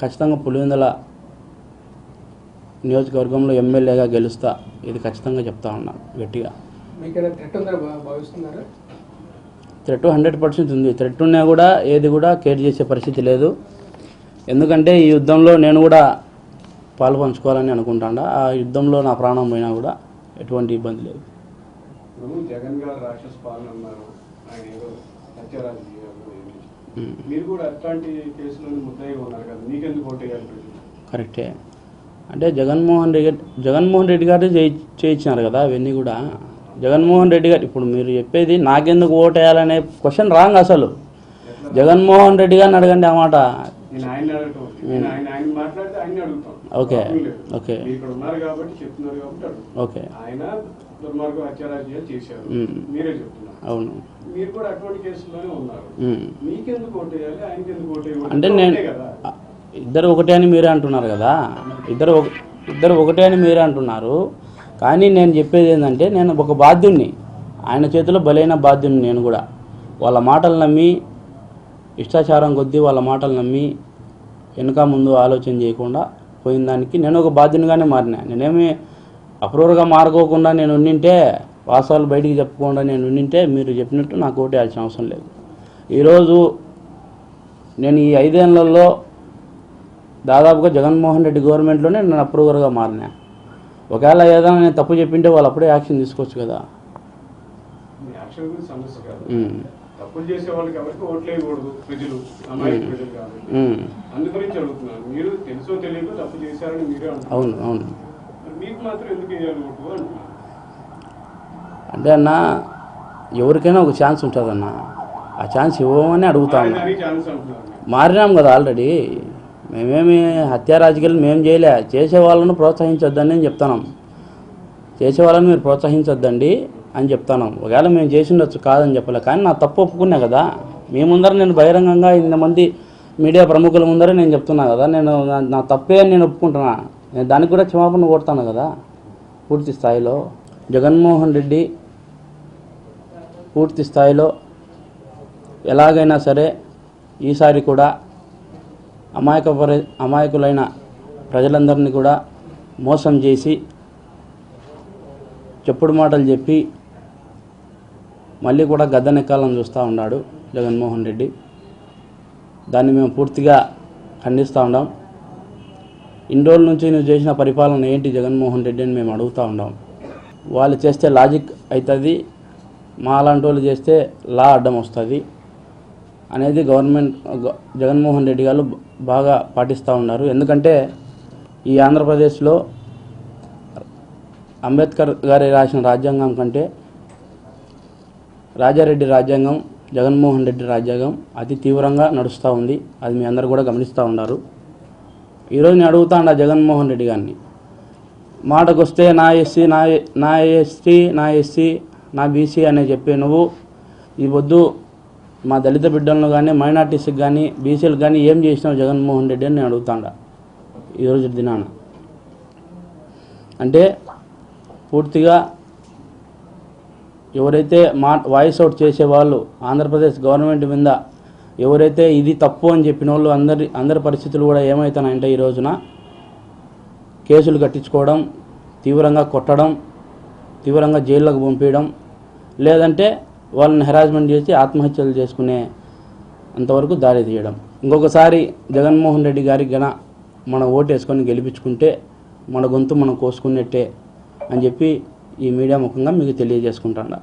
ఖచ్చితంగా పులివెందుల నియోజకవర్గంలో ఎమ్మెల్యేగా గెలుస్తా ఇది ఖచ్చితంగా చెప్తా ఉన్నా గట్టిగా. థ్రెట్ హండ్రెడ్ పర్సెంట్ ఉంది. థ్రెట్ ఉన్నా కూడా ఏది కూడా కేర్ చేసే పరిస్థితి లేదు. ఎందుకంటే ఈ యుద్ధంలో నేను కూడా పాలు పంచుకోవాలని అనుకుంటాడా. ఆ యుద్ధంలో నా ప్రాణం పోయినా కూడా ఎటువంటి ఇబ్బంది లేదు. జగన్ గారు రాక్షస పాలన అన్నారు. ఆయన ఏదో హత్యారాజకీయాలు ఏమి ఉమ్, మీరు కూడా అట్లాంటి కేసులో ముద్దాయిగా ఉన్నారు కదా మీకెందుకు ఓటు వేయాలి ప్రజలు? కరెక్టే. అంటే జగన్మోహన్ రెడ్డి జగన్మోహన్ రెడ్డి గారు చేయి చేయించినారు కదా అవన్నీ కూడా. జగన్మోహన్ రెడ్డి గారు ఇప్పుడు మీరు చెప్పేది నాకెందుకు ఓటు వేయాలనే క్వశ్చన్ రాంగ్ అసలు. జగన్మోహన్ రెడ్డి గారిని అడగండి ఆ మాట. అడుగుతాం. ఓకే. ఓకే. ఓకే. చెప్తున్నారు. అవును. మీరు కూడా అటువంటి కేసుల్లోనే ఉన్నారు. ఉమ్. మీకెందుకు ఓటు వేయాలి? ఆయనకి ఎందుకు ఓటు వేయాలి అంటే నేను ఇద్దరు ఒకటే అని మీరే అంటున్నారు కదా? ఇద్దరు ఒక- ఇద్దరు ఒకటే అని మీరే అంటున్నారు. కానీ నేను చెప్పేది ఏంటంటే నేను ఒక బాధ్యుణ్ణి. ఆయన చేతిలో బలైన బాధ్యుని నేను కూడా. వాళ్ళ మాటలు నమ్మి ఇష్టాచారం కొద్దీ వాళ్ళ మాటలు నమ్మి వెనుక ముందు ఆలోచన చేయకుండా పోయిన దానికి నేను ఒక బాధ్యునిగానే మారినా. నేనేమి అప్రూవర్గా మారుకోకుండా నేను ఉండింటే వాస్తవాలు బయటికి చెప్పకుండా నేను ఉండింటే మీరు చెప్పినట్టు నాకు ఓటు వేయాల్సిన అవసరం లేదు. ఈరోజు నేను ఈ ఐదేళ్ళలో దాదాపుగా జగన్మోహన్ రెడ్డి గవర్నమెంట్లోనే నేను అప్రూవర్గా మారినా. ఒకవేళ ఏదైనా నేను తప్పు చెప్పింటే వాళ్ళు అప్పుడే యాక్షన్ తీసుకోవచ్చు కదా. మీ యాక్షన్ గురించి సమస్య కాదు. ఉమ్, తప్పులు చేసే వాళ్ళకి ఎవరికి ఓట్లు వేయకూడదు. ప్రజలు అమాయక ప్రజలు కాబట్టి ఉమ్, అందు గురించి అడుగుతున్నాను. మీరు తెలుసో తెలియదో తప్పు చేశారని మీరే అంటున్నారు. అవును అవును. మరి మీకు మాత్రం ఎందుకు వేయాలి ఓటు అంటున్నారు? అంటే అన్న ఎవరికైనా ఒక ఛాన్స్ ఉంటుందన్న. ఆ ఛాన్స్ ఇవ్వమని అడుగుతా ఉన్నా. మారినారని ఛాన్స్ అంటున్నారు మారినాం కదా ఆల్రెడీ. మేమేమి హత్యా రాజకీయాలు మేము చేయలే. చేసే వాళ్ళను ప్రోత్సహించొద్దని నేను చెప్తున్నాం. చేసే వాళ్ళని మీరు ప్రోత్సహించొద్దండి అని చెప్తాను ఒకవేళ మేము చేసిండొచ్చు కాదని చెప్పలే. కానీ నా తప్పు ఒప్పుకున్నా కదా. మీ ముందర నేను బహిరంగంగా ఇంతమంది మీడియా ప్రముఖుల ముందర నేను చెప్తున్నా కదా. నేను నా- నా తప్పే అని నేను ఒప్పుకుంటున్నా. నేను దానికి కూడా క్షమాపణ కొడతాను కదా. పూర్తి స్థాయిలో. జగన్మోహన్ రెడ్డి పూర్తి స్థాయిలో ఎలాగైనా సరే ఈసారి కూడా అమాయక అమాయకులైన ప్రజలందరినీ కూడా మోసం చేసి చెప్పుడు మాటలు చెప్పి మళ్ళీ కూడా గద్దెనెక్కాలని చూస్తూ ఉన్నాడు జగన్మోహన్ రెడ్డి. దాన్ని మేము పూర్తిగా ఖండిస్తూ ఉన్నాం. ఇన్ని రోజుల నుంచి నువ్వు చేసిన పరిపాలన ఏంటి జగన్మోహన్ రెడ్డి అని మేము అడుగుతూ ఉన్నాం. వాళ్ళు చేస్తే లాజిక్ అవుతుంది మా అలాంటి వాళ్ళు చేస్తే లా అడ్డం వస్తుంది అనేది గవర్నమెంట్ జగన్మోహన్ రెడ్డి గారు బాగా పాటిస్తూ ఉన్నారు. ఎందుకంటే ఈ ఆంధ్రప్రదేశ్లో అంబేద్కర్ గారి రాసిన రాజ్యాంగం కంటే రాజారెడ్డి రాజ్యాంగం జగన్మోహన్ రెడ్డి రాజ్యాంగం అతి తీవ్రంగా నడుస్తూ ఉంది. అది మీ అందరు కూడా గమనిస్తూ ఉన్నారు. ఈరోజు నేను అడుగుతా ఉన్నా జగన్మోహన్ రెడ్డి గారిని. మాటకు వస్తే నా ఎస్సీ నా నా ఎస్టీ నా ఎస్సీ నా బీసీ అనే చెప్పే నువ్వు ఈ వద్దు మా దళిత బిడ్డలను కానీ మైనార్టీస్కి కానీ బీసీలకు కానీ ఏం చేసినావు జగన్మోహన్ రెడ్డి అని నేను అడుగుతాడా ఈరోజు దినాన. అంటే పూర్తిగా ఎవరైతే మా వాయిస్ అవుట్ చేసేవాళ్ళు ఆంధ్రప్రదేశ్ గవర్నమెంట్ మీద ఎవరైతే ఇది తప్పు అని చెప్పిన వాళ్ళు అందరి అందరి పరిస్థితులు కూడా ఏమవుతున్నాయంటే ఈ రోజున కేసులు కట్టించుకోవడం తీవ్రంగా కొట్టడం తీవ్రంగా జైళ్ళకు పంపించడం లేదంటే వాళ్ళని హెరాస్మెంట్ చేసి ఆత్మహత్యలు చేసుకునే అంతవరకు దారి తీయడం. ఇంకొకసారి జగన్మోహన్ రెడ్డి గారికి గన మన ఓటు వేసుకొని గెలిపించుకుంటే మన గొంతు మనం కోసుకున్నట్టే అని చెప్పి ఈ మీడియా ముఖంగా మీకు తెలియజేసుకుంటాను.